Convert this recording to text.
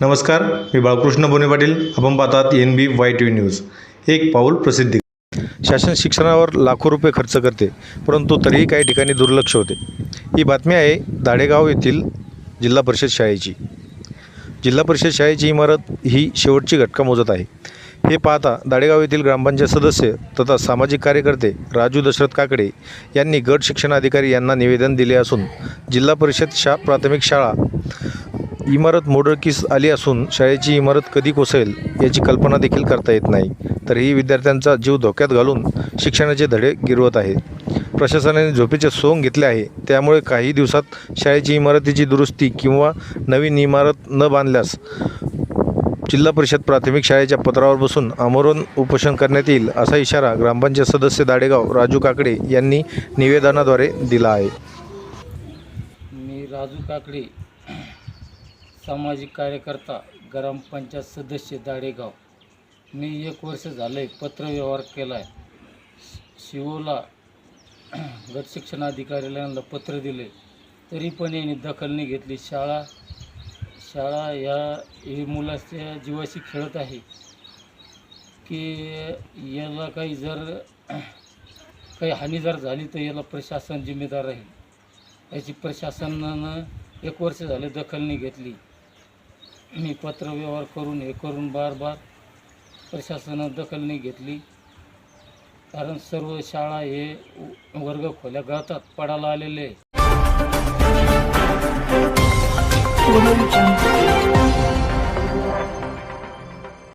नमस्कार मी बाळकृष्ण बोने पाटील. आपण पाहतात N B Y T V news एक पाऊल प्रसिद्धी. शासन शिक्षणावर लाखो रुपये खर्च करते परंतु तरीही काही ठिकाणी दुर्लक्ष होते. ही बातमी आहे दाडेगाव येथील जिल्हा परिषद शाळेची. जिल्हा परिषद शाळेची इमारत ही शेवटची घटका मोजत आहे. हे पाहता दाडेगाव येथील ग्रामपंचायत सदस्य तथा सामाजिक कार्यकर्ते राजू दशरथ काकडे यांनी गट शिक्षणाधिकारी यांना निवेदन दिले असून जिल्हा परिषद शा प्राथमिक शाळा इमारत मोडकीस आली असून शाळेची इमारत कधी कोसळेल याची कल्पना देखील करता येत नाही. तरीही विद्यार्थ्यांचा जीव धोक्यात घालून शिक्षणाचे धडे गिरवत आहे. प्रशासनाने झोपेचे सोंग घेतले आहे. त्यामुळे काही दिवसात शाळेची इमारतीची दुरुस्ती किंवा नवीन इमारत न बांधल्यास जिल्हा परिषद प्राथमिक शाळेच्या पत्रावर बसून आमरण उपोषण करण्यात येईल असा इशारा ग्रामपंचायत सदस्य दाडेगाव राजू काकडे यांनी निवेदनाद्वारे दिला आहे. मी राजू काकडे सामाजिक कार्यकर्ता ग्रामपंचायत सदस्य दाडेगाव. मी एक वर्ष झालं आहे पत्रव्यवहार केला आहे शिवोला गट शिक्षणाधिकाऱ्याला पत्र दिले तरी पण यांनी दखल नाही घेतली. शाळा शाळा या हे मुलाच्या जीवाशी खेळत आहे. की याला काही जर काही हानी जर झाली तर याला प्रशासन जिम्मेदार राहील. याची प्रशासनानं एक वर्ष झाले दखल नाही घेतली. मी पत्रव्यवहार करून हे करून बार बार प्रशासनानं दखल नाही घेतली. कारण सर्व शाळा हे वर्ग खोल्या गातात पडायला आलेले 我们遇见太。